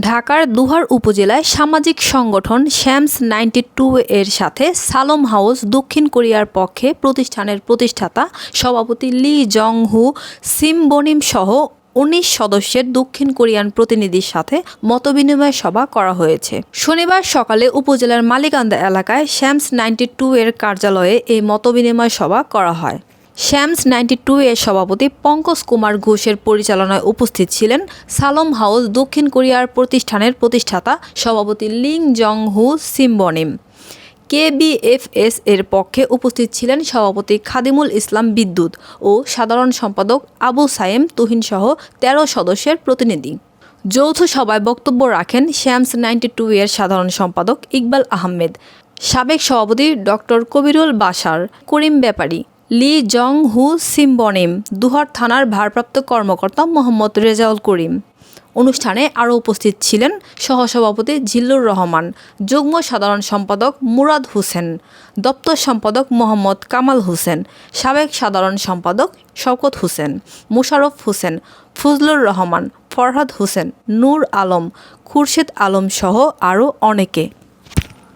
ঢাকার দুহার উপজেলায় সামাজিক সংগঠন শ্যামস নাইনটি টু এর সাথে সালম হাউস দক্ষিণ কোরিয়ার পক্ষে প্রতিষ্ঠানের প্রতিষ্ঠাতা সভাপতি লি জং হু সিমবনিম সহ উনিশ সদস্যের দক্ষিণ কোরিয়ান প্রতিনিধির সাথে মতবিনিময় সভা করা হয়েছে। শনিবার সকালে উপজেলার মালিকান্দা এলাকায় শ্যামস নাইনটি টু এর কার্যালয়ে এই মতবিনিময় সভা করা হয়। শ্যামস নাইনটি টু এর সভাপতি পঙ্কজ কুমার ঘোষের পরিচালনায় উপস্থিত ছিলেন সালম হাউস দক্ষিণ কোরিয়ার প্রতিষ্ঠানের প্রতিষ্ঠাতা সভাপতি লিং জং হু সিমবনিম। কেবিএফএস এর পক্ষে উপস্থিত ছিলেন সভাপতি খাদিমুল ইসলাম বিদ্যুৎ ও সাধারণ সম্পাদক আবু সায়েম তুহিন সহ তেরো সদস্যের প্রতিনিধি। যৌথ সভায় বক্তব্য রাখেন শ্যামস নাইনটি টু এর সাধারণ সম্পাদক ইকবাল আহমেদ। সাবেক সভাপতি ডক্টর কবিরুল বাসার করিম ব্যাপারী। লি জং হু সিমবনিম, দুহার থানার ভারপ্রাপ্ত কর্মকর্তা মোহাম্মদ রেজাউল করিম। অনুষ্ঠানে আরও উপস্থিত ছিলেন সহসভাপতি জিল্লুর রহমান, যুগ্ম সাধারণ সম্পাদক মুরাদ হোসেন, দপ্তর সম্পাদক মোহাম্মদ কামাল হোসেন, সাবেক সাধারণ সম্পাদক শওকত হোসেন, মুশারফ হোসেন, ফজলুর রহমান, ফরহাদ হোসেন, নূর আলম, খুরশেদ আলম সহ আরও অনেকে।